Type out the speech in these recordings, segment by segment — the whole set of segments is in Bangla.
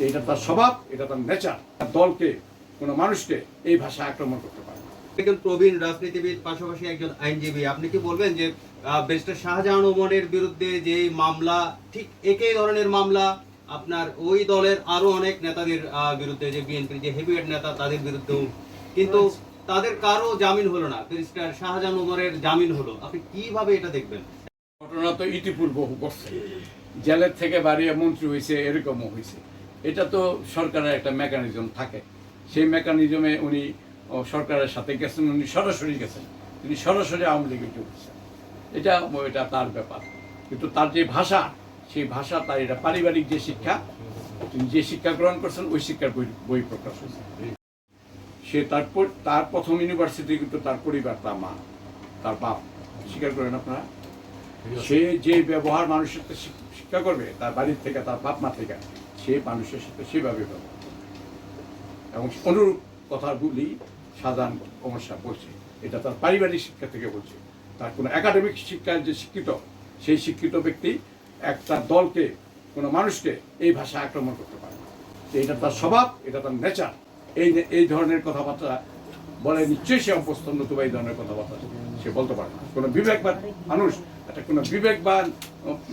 যে এটা তার স্বভাব এটা তার নেচার দলকে কোনো মানুষকে এই ভাষা আক্রমণ করতে পারে একজন প্রবীণ রাজনীতিবিদ পাশাপাশি একজন আইনজীবী আপনি কি বলবেন যে শাহজাহান ওমরের বিরুদ্ধে যে মামলা ঠিক একই ধরনের মামলা আপনার ওই দলের আরও অনেক নেতাদের বিরুদ্ধে যে বিএনপির যে হেভিওয়েট নেতা তাদের বিরুদ্ধেও। কিন্তু তাদের কারও জামিন হলো না ব্যারিস্টার শাহজাহান ওমরের জামিন হলো। আপনি কীভাবে এটা দেখবেন? ঘটনা তো ইতিপূর্ব জেলের থেকে বাড়িয়ে মন্ত্রী হয়েছে এরকমও হয়েছে এটা তো সরকারের একটা মেকানিজম থাকে। সেই মেকানিজমে উনি সরকারের সাথে গেছেন, উনি সরাসরি গেছেন। তিনি সরাসরি আওয়ামী লীগে যোগ দিচ্ছেন এটা এটা তার ব্যাপার। কিন্তু তার যে ভাষা, সেই ভাষা, তার এটা পারিবারিক যে শিক্ষা, তিনি যে শিক্ষা গ্রহণ করছেন, ওই শিক্ষার বই বই প্রকাশ হয়েছে। সে তার পর- তার প্রথম ইউনিভার্সিটি কিন্তু তার পরিবার, তার মা, তার বাপ। স্বীকার করেন আপনারা? সে যে ব্যবহার মানুষের শিক্ষা করবে, তার বাড়ির থেকে, তার বাপ মা থেকে সে মানুষের সাথে সেভাবে ব্যবহার করবে। এবং অনুরূপ কথাগুলি সাধারণ সমস্যা বলছে। এটা তার পারিবারিক শিক্ষা থেকে বলছে। তার কোনো একাডেমিক শিক্ষার যে শিক্ষিত, সেই শিক্ষিত ব্যক্তি একটা দলকে, কোনো মানুষকে এই ভাষা আক্রমণ করতে পারে। এটা তার স্বভাব, এটা তার নেচার। এই এই ধরনের কথাবার্তা বলে নিশ্চয়ই সে অভ্যস্ত, নতুবা এই ধরনের কথাবার্তা সে বলতে পারে না। কোনো বিবেকবান মানুষ, একটা কোনো বিবেকবান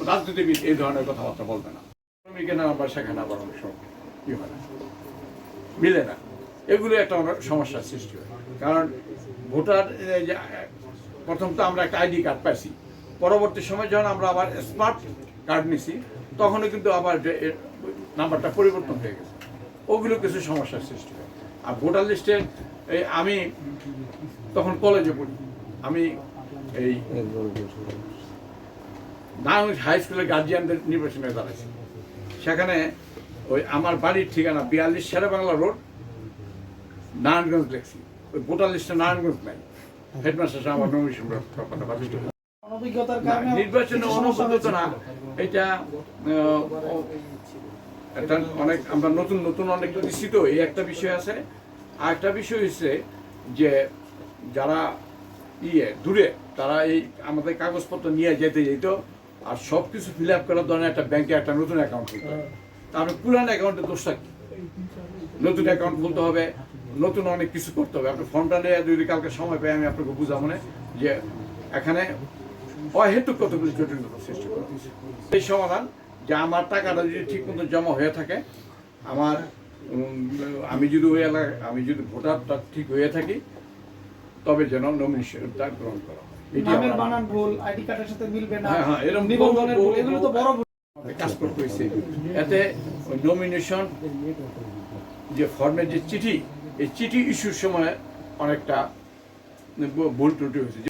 রাজনীতিবিদ এই ধরনের কথাবার্তা বলবে না। এখানে আবার সেখানে আবার অনেক সময় কি হয় না। মিলে না। এগুলো একটা সমস্যার সৃষ্টি হয়। কারণ ভোটার প্রথম তো আমরা একটা আইডি কার্ড পাইছি। পরবর্তী সময় যখন আমরা আবার স্মার্ট কার্ড নিছি তখনও কিন্তু আবার নাম্বারটা পরিবর্তন হয়ে গেছে। ওগুলো কিছু সমস্যার সৃষ্টি হয়। আর ভোটার লিস্টে এই আমি তখন কলেজে পড়ি। আমি এই নারায়ণগঞ্জ হাই স্কুলের গার্জিয়ানদের নির্বাচনে দাঁড়াইছি। সেখানে ওই আমার বাড়ির ঠিকানা বিয়াল্লিশ শেরে বাংলা রোড নারায়ণগঞ্জ লেখছি। ওই ভোটার লিস্টে নারায়ণগঞ্জ নাই। হেডমাস্টার সাহেব আমার নির্বাচনে না এটা একটা অনেক আমরা নতুন নতুন অনেক নিশ্চিত এই একটা বিষয় আছে। আর একটা বিষয় হচ্ছে যে যারা ইয়ে দূরে তারা এই আমাদের কাগজপত্র নিয়ে যেতে যেত আর সব কিছু ফিল আপ করার ধরনের একটা ব্যাংকে একটা নতুন অ্যাকাউন্ট খুলতে হবে। তারপরে পুরান অ্যাকাউন্টের দোষটা কি? নতুন অ্যাকাউন্ট খুলতে হবে, নতুন অনেক কিছু করতে হবে। আপনি ফর্মটা নিয়ে যদি কালকে সময় পাই, আমি আপনাকে বুঝাবো না যে এখানে অহেতুক কতগুলো জটিলতা সৃষ্টি করা। এই সমাধান যে আমার টাকাটা যদি ঠিক মতো জমা হয়ে থাকে, আমার আমি যদি ওই এলাকা, আমি যদি ভোটারটা ঠিক হয়ে থাকি, তবে যেন নমিনেশনটা গ্রহণ করা হয়। নামের বানান ভুল আইডি কার্ডের সাথে মিলবে না হ্যাঁ, হ্যাঁ, এরকম নিবন্ধনের ভুল এগুলো তো বড় ভুল। কাজ করতে হয়েছে। এতে নমিনেশন যে ফর্মের যে চিঠি এই চিঠি ইস্যুর সময় অনেকটা ভুল ত্রুটি হয়েছে।